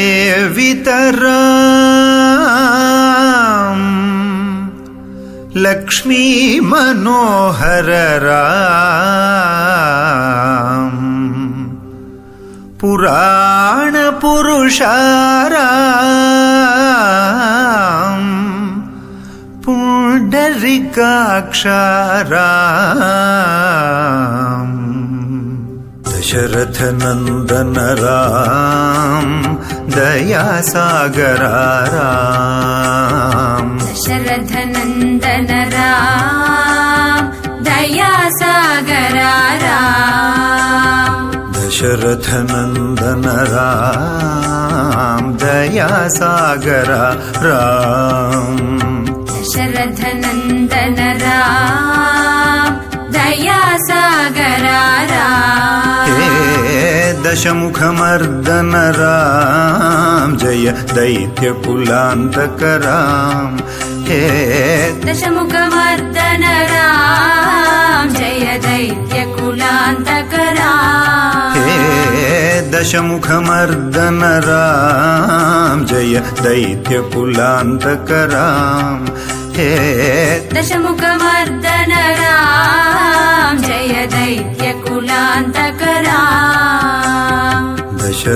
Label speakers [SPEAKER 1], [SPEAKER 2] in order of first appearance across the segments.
[SPEAKER 1] लक्ष्मणसेवितरा लक्ष्मीमनोहररा पुराणपुरुषारा पुण्डरिकाक्षारा దశరథ నందన రామ దయాసాగరారామ
[SPEAKER 2] దశరథ నందన రామ దయాసాగరారామ
[SPEAKER 1] దశరథ నందన రామ దయాసాగరారామ
[SPEAKER 2] దశరథ నందన రామ
[SPEAKER 1] దశముఖమర్దన రామ్ జయ దైత్యకులాంతక రామ్ హే.
[SPEAKER 2] దశముఖమర్దన రామ్ జయ దైత్యకులాంతక రామ్ హే.
[SPEAKER 1] దశముఖమర్దన రామ్ జయ దైత్యకులాంతక రామ్ హే.
[SPEAKER 2] దశముఖమర్దన రామ్ జయ దైత్యకులాంతక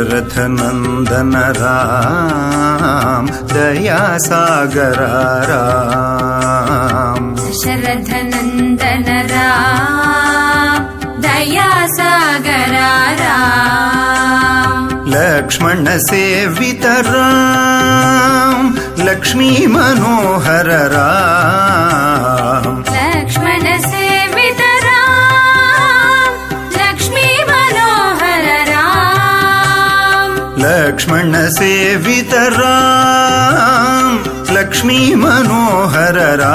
[SPEAKER 1] दशरथनन्दन राम दयासागरा राम
[SPEAKER 2] शरथनन्दन राम दयासागरा राम
[SPEAKER 1] लक्ष्मणसेवितराम् लक्ष्मी मनोहर राम लक्ष्मणसे वितरा लक्ष्मीमनोहररा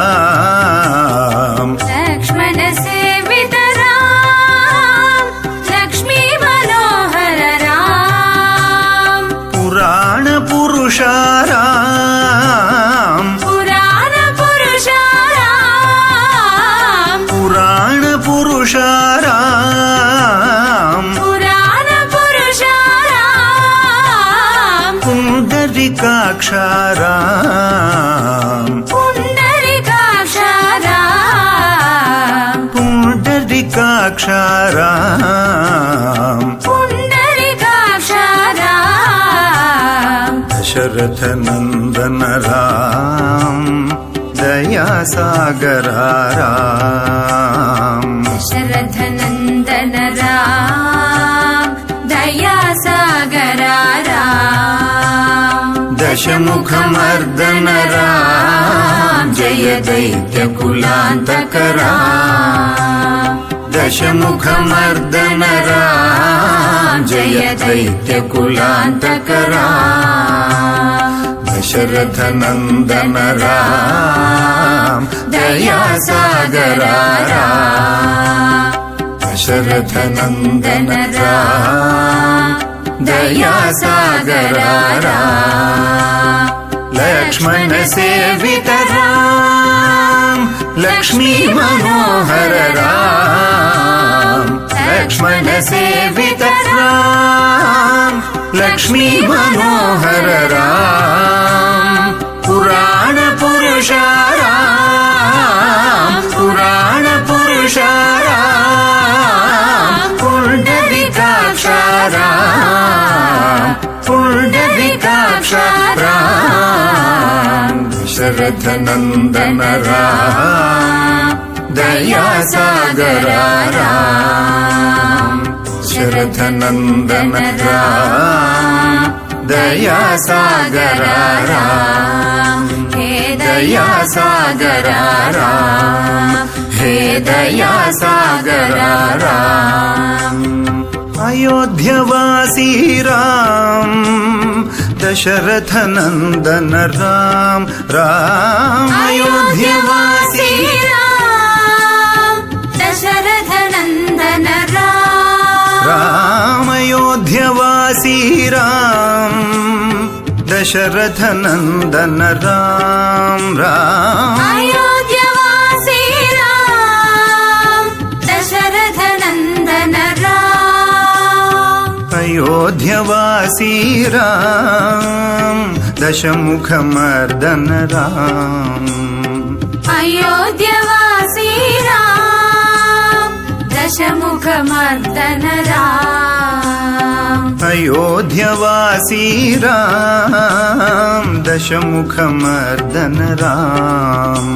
[SPEAKER 1] పుండరికాక్షారా.
[SPEAKER 2] పుండరికాక్షారా.
[SPEAKER 1] పుండరికాక్షారా.
[SPEAKER 2] పుండరికాక్షారా.
[SPEAKER 1] దశరథ నందన రామ్ దయాసాగరారా. दशमुख मर्दनरा जय दैत्यकुलान्तकरा दशमुखमर्दनरा जय दैत्यकुलान्तकरा दशरथ नन्दनरा दया
[SPEAKER 2] सागर
[SPEAKER 1] दशरथ नन्दनरा गया सागर लक्ष्मण सेवि लक्ष्मी मनोहर राम लक्ष्मण सेवि लक्ष्मी मनोहर राम पुराण पुरुषारा शरथनन्दन राम दयासागरा राम शरथनन्दन राम दयासागरा राम
[SPEAKER 2] हे दयासागरा राम
[SPEAKER 1] हे दयासागरा राम अयोध्यवासी राम दशरथनन्दन राम राम अयोध्यवासी
[SPEAKER 2] राम दशरथ नन्दन राम
[SPEAKER 1] राम अयोध्यवासी राम दशरथनन्दन राम राम अयोध्यवासी राम दशमुखमर्दन राम
[SPEAKER 2] अयोध्यवासी राम दशमुखमर्दन राम
[SPEAKER 1] अयोध्यवासी राम दशमुखमर्दन राम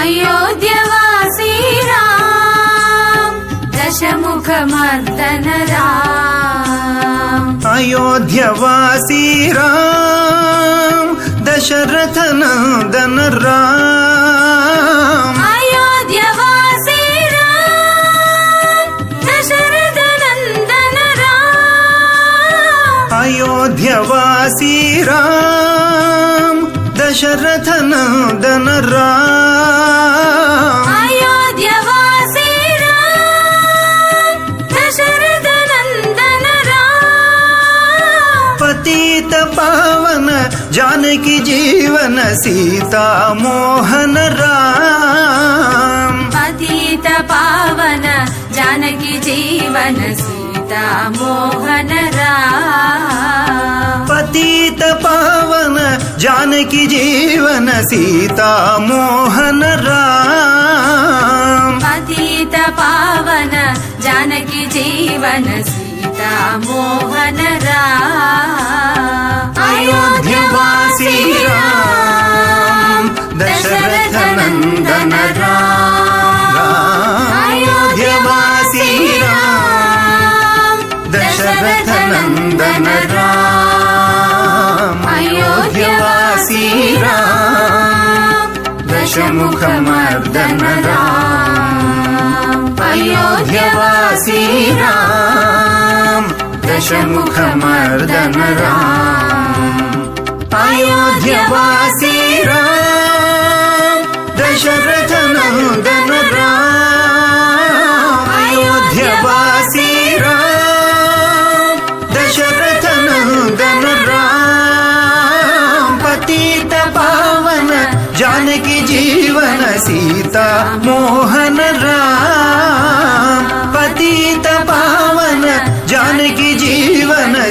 [SPEAKER 2] अयोध्यवासी दशमुखमर्दन राम
[SPEAKER 1] अयोध्यवासी राम दशरथनन्दन राम
[SPEAKER 2] अयोध्यवासी राम दशरथनन्दन राम
[SPEAKER 1] अयोध्यवासी राम दशरथनन्दन राम జీవన సీతామోహన రామ.
[SPEAKER 2] అతీత పావన జానకి జీవన సీతామోహన రామ.
[SPEAKER 1] పతీత పావన జానకి జీవన సీతామోహన రామ.
[SPEAKER 2] అతీత పావన జానకి జీవన సీ రామోహనరా. అయోధ్యవాసి
[SPEAKER 1] దశరథ నందన అయోధ్యవాసి దశరథ నందన అయోధ్యవాసి దశముఖ మర్దన
[SPEAKER 2] అయోధ్యవాసి
[SPEAKER 1] రా दशमुखमर्दन राम अयोध्यवासी राम दशरथ नन्दन राम अयोध्यवासी राम दशरथ नन्दन राम, पतित पावन, जानकी जीवन सीता, मोहन राम।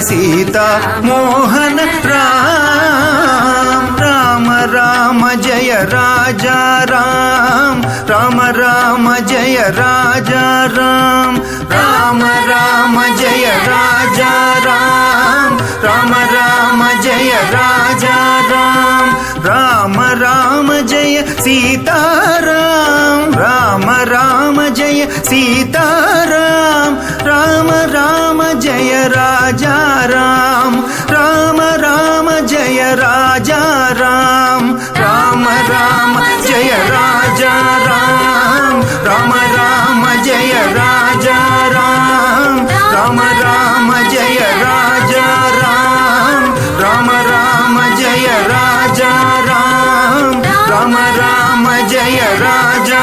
[SPEAKER 1] సీతా మోహన రామ రామ రామ జయ రాజా రామ రామ రామ జయ రాజా రామ రామ రామ జయ రాజా రామ రామ రామ జయ రాజా రామ రామ రామ జయ సీతారామ రామ రామ జయ సీతారామ రామ రామ జయ రాజా రామ రామ రామ జయ రాజా రామ రామ రామ జయ రాజా రామ రామ రామ జయ రాజా రామ రామ రామ జయ రాజా రామ రామ రామ జయ రాజా రామ రామ రామ జయ రాజా